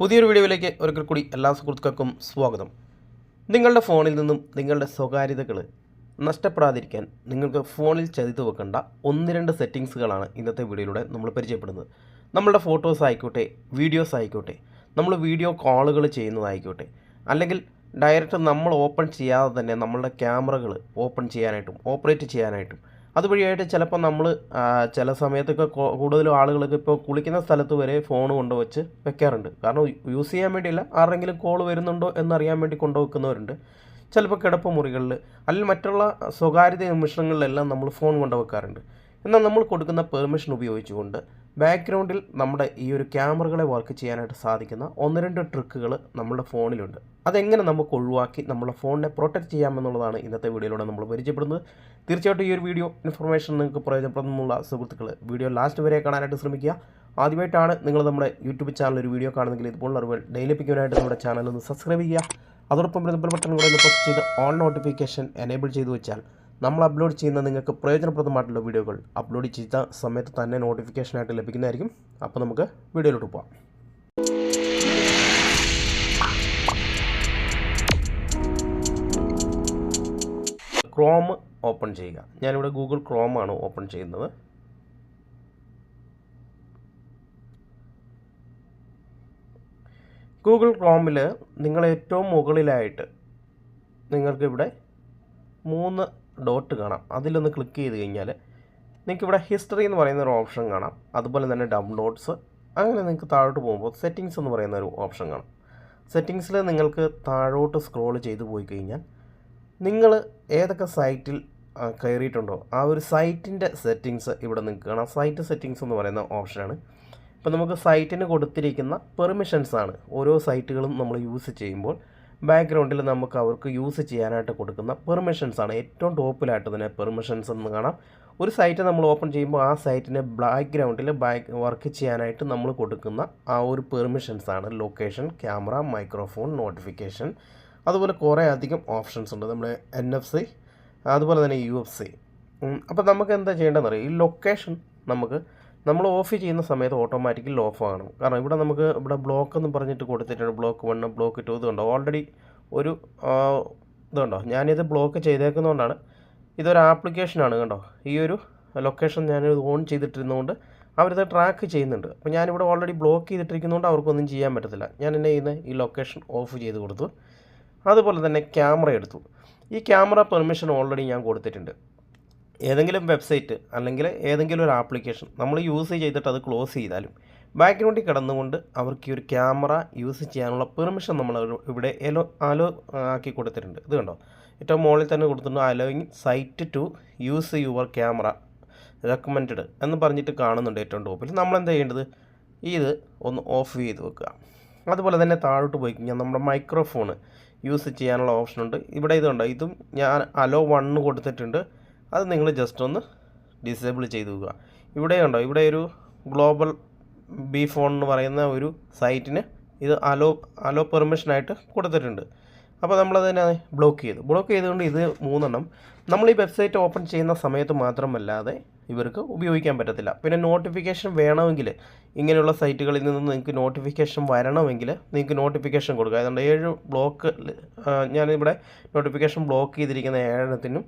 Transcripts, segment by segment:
പുതിയൊരു വീഡിയോയിലേക്ക് ഒരിക്കൽ കൂടി എല്ലാ സുഹൃത്തുക്കൾക്കും സ്വാഗതം. നിങ്ങളുടെ ഫോണിൽ നിന്നും നിങ്ങളുടെ സ്വകാര്യതകൾ നഷ്ടപ്പെടാതിരിക്കാൻ നിങ്ങൾക്ക് ഫോണിൽ ചതിത്ത് വെക്കേണ്ട ഒന്ന് രണ്ട് സെറ്റിങ്സുകളാണ് ഇന്നത്തെ വീഡിയോയിലൂടെ നമ്മൾ പരിചയപ്പെടുന്നത്. നമ്മളുടെ ഫോട്ടോസ് ആയിക്കോട്ടെ വീഡിയോസ് ആയിക്കോട്ടെ നമ്മൾ വീഡിയോ കോളുകൾ ചെയ്യുന്നതായിക്കോട്ടെ അല്ലെങ്കിൽ ഡയറക്റ്റ് നമ്മൾ ഓപ്പൺ ചെയ്യാതെ തന്നെ നമ്മളുടെ ക്യാമറകൾ ഓപ്പൺ ചെയ്യാനായിട്ടും ഓപ്പറേറ്റ് ചെയ്യാനായിട്ടും അതുവഴിയായിട്ട് ചിലപ്പോൾ നമ്മൾ ചില സമയത്തൊക്കെ കൂടുതലും ആളുകളൊക്കെ ഇപ്പോൾ കുളിക്കുന്ന സ്ഥലത്ത് വരെ ഫോൺ കൊണ്ടുവച്ച് വെക്കാറുണ്ട്. കാരണം യൂസ് ചെയ്യാൻ വേണ്ടിയില്ല ആരെങ്കിലും കോൾ വരുന്നുണ്ടോ എന്നറിയാൻ വേണ്ടി കൊണ്ടുവെക്കുന്നവരുണ്ട്. ചിലപ്പോൾ കിടപ്പ് മുറികളിൽ അല്ലെങ്കിൽ മറ്റുള്ള സ്വകാര്യത നിമിഷങ്ങളിലെല്ലാം നമ്മൾ ഫോൺ കൊണ്ടുവെക്കാറുണ്ട്. എന്നാൽ നമ്മൾ കൊടുക്കുന്ന പെർമിഷൻ ഉപയോഗിച്ചുകൊണ്ട് ബാക്ക്ഗ്രൗണ്ടിൽ നമ്മുടെ ഈ ഒരു ക്യാമറകളെ വർക്ക് ചെയ്യാനായിട്ട് സാധിക്കുന്ന ഒന്ന് രണ്ട് ട്രിക്കുകൾ നമ്മുടെ ഫോണിലുണ്ട്. അതെങ്ങനെ നമുക്ക് ഒഴിവാക്കി നമ്മുടെ ഫോണിനെ പ്രൊട്ടക്റ്റ് ചെയ്യാമെന്നുള്ളതാണ് ഇന്നത്തെ വീഡിയോയിലൂടെ നമ്മൾ പരിചയപ്പെടുന്നത്. തീർച്ചയായിട്ടും ഈ ഒരു വീഡിയോ ഇൻഫർമേഷൻ നിങ്ങൾക്ക് പ്രയോജനപ്പെടുന്നുള്ള സുഹൃത്തുക്കൾ വീഡിയോ ലാസ്റ്റ് വരെ കാണാനായിട്ട് ശ്രമിക്കുക. ആദ്യമായിട്ടാണ് നിങ്ങൾ നമ്മുടെ യൂട്യൂബ് ചാനൽ ഒരു വീഡിയോ കാണുന്നെങ്കിൽ ഇതുപോലുള്ള അറിവുകൾ ഡെയിലി ലഭിക്കാനായിട്ട് നമ്മുടെ ചാനൽ ഒന്ന് സബ്സ്ക്രൈബ് ചെയ്യുക. അതോടൊപ്പം ബട്ടൺ കൂടെ ഒന്ന് പ്രസ് ചെയ്ത് ഓൺ നോട്ടിഫിക്കേഷൻ എനേബിൾ ചെയ്തു വെച്ചാൽ നമ്മൾ അപ്ലോഡ് ചെയ്യുന്ന നിങ്ങൾക്ക് പ്രയോജനപ്രദമായിട്ടുള്ള വീഡിയോകൾ അപ്ലോഡ് ചെയ്ത സമയത്ത് തന്നെ നോട്ടിഫിക്കേഷനായിട്ട് ലഭിക്കുന്നതായിരിക്കും. അപ്പോൾ നമുക്ക് വീഡിയോയിലോട്ട് പോകാം ക്രോം ഓപ്പൺ ചെയ്യുക. ഞാനിവിടെ ഗൂഗിൾ ക്രോം ആണ് ഓപ്പൺ ചെയ്യുന്നത്. ഗൂഗിൾ ക്രോമിൽ നിങ്ങൾ ഏറ്റവും മുകളിലായിട്ട് നിങ്ങൾക്കിവിടെ മൂന്ന് ഡോട്ട് കാണാം. അതിലൊന്ന് ക്ലിക്ക് ചെയ്ത് കഴിഞ്ഞാൽ നിങ്ങൾക്ക് ഇവിടെ ഹിസ്റ്ററി എന്ന് പറയുന്ന ഒരു ഓപ്ഷൻ കാണാം. അതുപോലെ തന്നെ ഡൗൺലോഡ്സ് അങ്ങനെ നിങ്ങൾക്ക് താഴോട്ട് പോകുമ്പോൾ സെറ്റിങ്സ് എന്ന് പറയുന്ന ഒരു ഓപ്ഷൻ കാണാം. സെറ്റിങ്സിൽ നിങ്ങൾക്ക് താഴോട്ട് സ്ക്രോൾ ചെയ്ത് പോയി കഴിഞ്ഞാൽ നിങ്ങൾ ഏതൊക്കെ സൈറ്റിൽ കയറിയിട്ടുണ്ടോ ആ ഒരു സൈറ്റിന്റെ സെറ്റിങ്സ് ഇവിടെ നിങ്ങൾക്ക് കാണാം. സൈറ്റ് സെറ്റിങ്സ് എന്ന് പറയുന്ന ഓപ്ഷനാണ് ഇപ്പോൾ നമുക്ക് സൈറ്റിന് കൊടുത്തിരിക്കുന്ന പെർമിഷൻസ് ആണ് ഓരോ സൈറ്റുകളും നമ്മൾ യൂസ് ചെയ്യുമ്പോൾ ബാക്ക്ഗ്രൗണ്ടിൽ നമുക്ക് അവർക്ക് യൂസ് ചെയ്യാനായിട്ട് കൊടുക്കുന്ന പെർമിഷൻസ് ആണ്. ഏറ്റവും ടോപ്പിലായിട്ട് തന്നെ പെർമിഷൻസ് എന്ന് കാണാം. ഒരു സൈറ്റ് നമ്മൾ ഓപ്പൺ ചെയ്യുമ്പോൾ ആ സൈറ്റിന്റെ ബാക്ക്ഗ്രൗണ്ടിൽ ബാക്ക് വർക്ക് ചെയ്യാനായിട്ട് നമ്മൾ കൊടുക്കുന്ന ആ ഒരു പെർമിഷൻസ് ആണ്. ലൊക്കേഷൻ ക്യാമറ മൈക്രോഫോൺ നോട്ടിഫിക്കേഷൻ അതുപോലെ കുറേ അധികം ഓപ്ഷൻസ് ഉണ്ട്. നമ്മുടെ എൻ എഫ് സി അതുപോലെ തന്നെ യു എഫ് സി അപ്പോൾ നമുക്ക് എന്താ ചെയ്യേണ്ടതെന്ന് അറിയാം? ഈ ലൊക്കേഷൻ നമുക്ക് നമ്മൾ ഓഫ് ചെയ്യുന്ന സമയത്ത് ഓട്ടോമാറ്റിക്കലി ഓഫ് ആകണം. കാരണം ഇവിടെ നമുക്ക് ഇവിടെ ബ്ലോക്ക് എന്ന് പറഞ്ഞിട്ട് കൊടുത്തിട്ടുണ്ട്. ബ്ലോക്ക് വൺ ബ്ലോക്ക് ടു ഇതുണ്ടോ ഓൾറെഡി ഒരു ഇതുണ്ടോ ഞാനിത് ബ്ലോക്ക് ചെയ്തേക്കുന്നതുകൊണ്ടാണ്. ഇതൊരു ആപ്ലിക്കേഷനാണ് കണ്ടോ? ഈ ഒരു ലൊക്കേഷൻ ഞാനിത് ഓൺ ചെയ്തിട്ടിരുന്നതുകൊണ്ട് അവരിത് ട്രാക്ക് ചെയ്യുന്നുണ്ട്. അപ്പോൾ ഞാനിവിടെ ഓൾറെഡി ബ്ലോക്ക് ചെയ്തിട്ടിരിക്കുന്നതുകൊണ്ട് അവർക്കൊന്നും ചെയ്യാൻ പറ്റത്തില്ല. ഞാൻ എന്നെ ചെയ്യുന്ന? ഈ ലൊക്കേഷൻ ഓഫ് ചെയ്ത് കൊടുത്തു. അതുപോലെ തന്നെ ക്യാമറ എടുത്തു. ഈ ക്യാമറ പെർമിഷൻ ഓൾറെഡി ഞാൻ കൊടുത്തിട്ടുണ്ട്. ഏതെങ്കിലും വെബ്സൈറ്റ് അല്ലെങ്കിൽ ഏതെങ്കിലും ഒരു ആപ്ലിക്കേഷൻ നമ്മൾ യൂസ് ചെയ്തിട്ട് അത് ക്ലോസ് ചെയ്താലും ബാക്ക്ഗ്രൗണ്ടിൽ കിടന്നുകൊണ്ട് അവർക്ക് ഈ ഒരു ക്യാമറ യൂസ് ചെയ്യാനുള്ള പെർമിഷൻ നമ്മൾ ഇവിടെ എലോ അലോ ആക്കി കൊടുത്തിട്ടുണ്ട്. ഇത് കണ്ടോ? ഏറ്റവും മുകളിൽ തന്നെ കൊടുത്തിട്ടുണ്ട് allowing site to use your camera recommend എന്ന് പറഞ്ഞിട്ട് കാണുന്നുണ്ട് ഏറ്റവും ടോപ്പിൽ. നമ്മൾ എന്താ ചെയ്യേണ്ടത്? ഇത് ഒന്ന് ഓഫ് ചെയ്ത് വെക്കുക. അതുപോലെ തന്നെ താഴോട്ട് പോയി കഴിഞ്ഞാൽ നമ്മുടെ മൈക്രോഫോൺ യൂസ് ചെയ്യാനുള്ള ഓപ്ഷൻ ഉണ്ട്. ഇവിടെ ഇതുണ്ട് ഇതും ഞാൻ അലോ വണ്ണ് കൊടുത്തിട്ടുണ്ട്. അത് നിങ്ങൾ ജസ്റ്റ് ഒന്ന് ഡിസേബിൾ ചെയ്ത് വെക്കുക. ഇവിടെ ഉണ്ടോ? ഇവിടെ ഒരു ഗ്ലോബൽ ബി ഫോൺ എന്ന് പറയുന്ന ഒരു സൈറ്റിന് ഇത് അലോ അലോ പെർമിഷനായിട്ട് കൊടുത്തിട്ടുണ്ട്. അപ്പോൾ നമ്മളതിനെ ബ്ലോക്ക് ചെയ്തു. ബ്ലോക്ക് ചെയ്തുകൊണ്ട് ഇത് മൂന്നെണ്ണം. നമ്മൾ ഈ വെബ്സൈറ്റ് ഓപ്പൺ ചെയ്യുന്ന സമയത്ത് മാത്രമല്ലാതെ ഇവർക്ക് ഉപയോഗിക്കാൻ പറ്റത്തില്ല. പിന്നെ നോട്ടിഫിക്കേഷൻ വേണമെങ്കിൽ ഇങ്ങനെയുള്ള സൈറ്റുകളിൽ നിന്ന് നിങ്ങൾക്ക് നോട്ടിഫിക്കേഷൻ വരണമെങ്കിൽ നിങ്ങൾക്ക് നോട്ടിഫിക്കേഷൻ കൊടുക്കുക. അതുകൊണ്ട് ഏഴ് ബ്ലോക്ക് ഞാനിവിടെ നോട്ടിഫിക്കേഷൻ ബ്ലോക്ക് ചെയ്തിരിക്കുന്ന ഏഴെണ്ണത്തിനും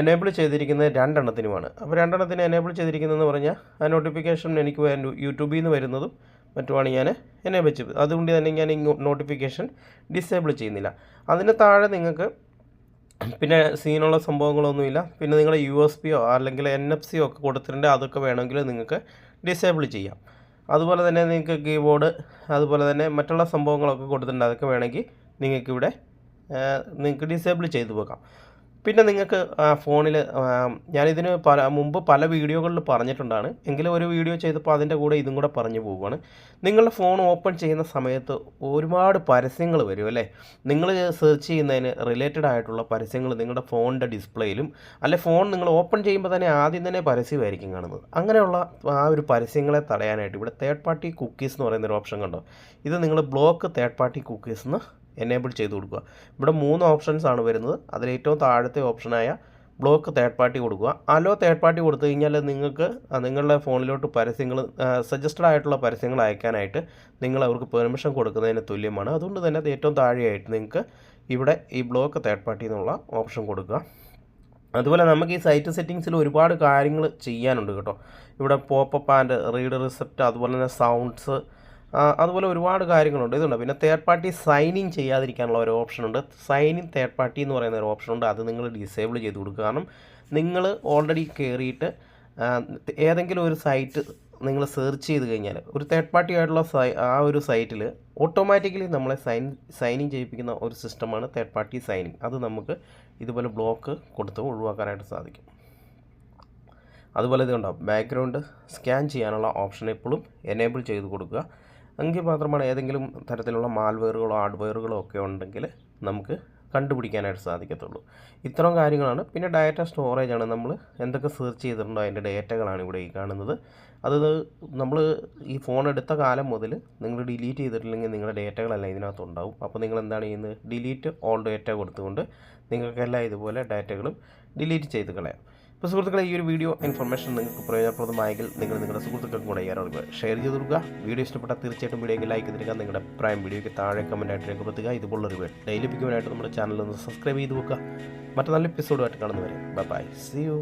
എനേബിൾ ചെയ്തിരിക്കുന്ന രണ്ടെണ്ണത്തിനുമാണ്. അപ്പോൾ രണ്ടെണ്ണത്തിന് എനേബിൾ ചെയ്തിരിക്കുന്നതെന്ന് പറഞ്ഞാൽ ആ നോട്ടിഫിക്കേഷൻ എനിക്ക് യൂട്യൂബിൽ നിന്ന് വരുന്നതും മറ്റുമാണ് ഞാൻ എനേബിൾ ചെയ്തത് അതുകൊണ്ട് തന്നെ ഞാൻ ഈ നോട്ടിഫിക്കേഷൻ ഡിസേബിൾ ചെയ്യുന്നില്ല. അതിന് താഴെ നിങ്ങൾക്ക് പിന്നെ സീനുള്ള സംഭവങ്ങളൊന്നുമില്ല. പിന്നെ നിങ്ങൾ യു എസ് പിയോ അല്ലെങ്കിൽ എൻ എഫ് സിയോ ഒക്കെ കൊടുത്തിട്ടുണ്ട്. അതൊക്കെ വേണമെങ്കിൽ നിങ്ങൾക്ക് ഡിസേബിൾ ചെയ്യാം. അതുപോലെ തന്നെ നിങ്ങൾക്ക് കീബോർഡ് അതുപോലെ തന്നെ മറ്റുള്ള സംഭവങ്ങളൊക്കെ കൊടുത്തിട്ടുണ്ട്. അതൊക്കെ വേണമെങ്കിൽ നിങ്ങൾക്കിവിടെ നിങ്ങൾക്ക് ഡിസേബിൾ ചെയ്തു വെക്കാം പിന്നെ നിങ്ങൾക്ക് ഫോണിൽ ഞാനിതിന് പല മുമ്പ് പല വീഡിയോകളിൽ പറഞ്ഞിട്ടുണ്ടാണ്. എങ്കിലും ഒരു വീഡിയോ ചെയ്തപ്പോൾ അതിന്റെ കൂടെ ഇതും കൂടെ പറഞ്ഞു പോവുകയാണ്. നിങ്ങളുടെ ഫോൺ ഓപ്പൺ ചെയ്യുന്ന സമയത്ത് ഒരുപാട് പരസ്യങ്ങൾ വരും അല്ലേ? നിങ്ങൾ സെർച്ച് ചെയ്യുന്നതിന് റിലേറ്റഡ് ആയിട്ടുള്ള പരസ്യങ്ങൾ നിങ്ങളുടെ ഫോണിന്റെ ഡിസ്പ്ലേയിലും അല്ലെ ഫോൺ നിങ്ങൾ ഓപ്പൺ ചെയ്യുമ്പോൾ തന്നെ ആദ്യം തന്നെ പരസ്യമായിരിക്കും കാണുന്നത്. അങ്ങനെയുള്ള ആ ഒരു പരസ്യങ്ങളെ തടയാനായിട്ട് ഇവിടെ തേർഡ് പാർട്ടി കുക്കീസ് എന്ന് പറയുന്ന ഒരു ഓപ്ഷൻ കണ്ടോ? ഇത് നിങ്ങൾ ബ്ലോക്ക് തേർഡ് പാർട്ടി കുക്കീസ് എന്ന് എനേബിൾ ചെയ്ത് കൊടുക്കുക. ഇവിടെ മൂന്ന് ഓപ്ഷൻസ് ആണ് വരുന്നത്. അതിൽ ഏറ്റവും താഴത്തെ ഓപ്ഷനായ ബ്ലോക്ക് തേർഡ് പാർട്ടി കൊടുക്കുക. അലോ തേർഡ് പാർട്ടി കൊടുത്തു കഴിഞ്ഞാൽ നിങ്ങൾക്ക് നിങ്ങളുടെ ഫോണിലോട്ട് പരസ്യങ്ങൾ സജസ്റ്റഡ് ആയിട്ടുള്ള പരസ്യങ്ങൾ അയക്കാനായിട്ട് നിങ്ങൾ അവർക്ക് പെർമിഷൻ കൊടുക്കുന്നതിന് തുല്യമാണ്. അതുകൊണ്ട് തന്നെ അത് ഏറ്റവും താഴെയായിട്ട് നിങ്ങൾക്ക് ഇവിടെ ഈ ബ്ലോക്ക് തേർഡ് പാർട്ടി എന്നുള്ള ഓപ്ഷൻ കൊടുക്കുക. അതുപോലെ നമുക്ക് ഈ സൈറ്റ് സെറ്റിങ്സിൽ ഒരുപാട് കാര്യങ്ങൾ ചെയ്യാനുണ്ട് കേട്ടോ. ഇവിടെ പോപ്പപ്പ് ആൻഡ് റീഡ് റിസപ്റ്റ് അതുപോലെ തന്നെ സൗണ്ട്സ് അതുപോലെ ഒരുപാട് കാര്യങ്ങളുണ്ട്. ഇതുണ്ട്. പിന്നെ തേർഡ് പാർട്ടി സൈൻ ഇൻ ചെയ്യാതിരിക്കാനുള്ള ഒരു ഓപ്ഷൻ ഉണ്ട്. സൈൻ ഇൻ തേർഡ് പാർട്ടി എന്ന് പറയുന്ന ഒരു ഓപ്ഷൻ ഉണ്ട്. അത് നിങ്ങൾ ഡിസേബിൾ ചെയ്ത് കൊടുക്കുക. കാരണം നിങ്ങൾ ഓൾറെഡി കയറിയിട്ട് ഏതെങ്കിലും ഒരു സൈറ്റ് നിങ്ങൾ സെർച്ച് ചെയ്ത് കഴിഞ്ഞാൽ ഒരു തേർഡ് പാർട്ടി ആയിട്ടുള്ള സൈ ആ ഒരു സൈറ്റിൽ ഓട്ടോമാറ്റിക്കലി നമ്മളെ സൈൻ സൈനിങ് ചെയ്യിപ്പിക്കുന്ന ഒരു സിസ്റ്റമാണ് തേർഡ് പാർട്ടി സൈനിങ് അത് നമുക്ക് ഇതുപോലെ ബ്ലോക്ക് കൊടുത്ത് ഒഴിവാക്കാനായിട്ട് സാധിക്കും. അതുപോലെ ഇതുകൊണ്ടാണ് ബാക്ക്ഗ്രൗണ്ട് സ്കാൻ ചെയ്യാനുള്ള ഓപ്ഷൻ എപ്പോഴും എനേബിൾ ചെയ്ത് കൊടുക്കുക. എങ്കിൽ മാത്രമാണ് ഏതെങ്കിലും തരത്തിലുള്ള മാൽവെയറുകളോ ഹാർഡ്വെയറുകളോ ഒക്കെ ഉണ്ടെങ്കിൽ നമുക്ക് കണ്ടുപിടിക്കാനായിട്ട് സാധിക്കത്തുള്ളൂ. ഇത്തരം കാര്യങ്ങളാണ്. പിന്നെ ഡാറ്റ സ്റ്റോറേജ് ആണ്. നമ്മൾ എന്തൊക്കെ സെർച്ച് ചെയ്തിട്ടുണ്ടോ അതിന്റെ ഡേറ്റകളാണ് ഇവിടെ ഈ കാണുന്നത്. അത് നമ്മൾ ഈ ഫോൺ എടുത്ത കാലം മുതൽ നിങ്ങൾ ഡിലീറ്റ് ചെയ്തിട്ടില്ലെങ്കിൽ നിങ്ങളുടെ ഡേറ്റകളെല്ലാം ഇതിനകത്ത് ഉണ്ടാവും അപ്പോൾ നിങ്ങൾ എന്താണ് ചെയ്യുന്നത്? ഡിലീറ്റ് ഓൾ ഡേറ്റ കൊടുത്തുകൊണ്ട് നിങ്ങൾക്കെല്ലാം ഇതുപോലെ ഡാറ്റകളും ഡിലീറ്റ് ചെയ്ത് കളയാം. അപ്പോൾ സുഹൃത്തുക്കളെ ഈ ഒരു വീഡിയോ ഇൻഫർമേഷൻ നിങ്ങൾക്ക് പ്രയോജനപ്രദമായെങ്കിൽ നിങ്ങൾ നിങ്ങളുടെ സുഹൃത്തുക്കൾക്കും കൂടെ ഏറെ ഷെയർ ചെയ്ത് കൊടുക്കുക. വീഡിയോ ഇഷ്ടപ്പെട്ടാൽ തീർച്ചയായിട്ടും വീഡിയോയ്ക്ക് ലൈക്ക് തരിക നിങ്ങളുടെ അഭിപ്രായം വീഡിയോയ്ക്ക് താഴെ കമന്റായിട്ട് രേഖപ്പെടുത്തുക. ഇതുപോലുള്ള ഒരു ഡെയിലി പിക്കുവാനായിട്ട് നമ്മുടെ ചാനൽ ഒന്ന് സബ്സ്ക്രൈബ് ചെയ്ത് വെക്കുക. മറ്റു നല്ല എപ്പിസോഡുമായിട്ട് കാണുന്നവരെ ബൈ ബൈ സി യു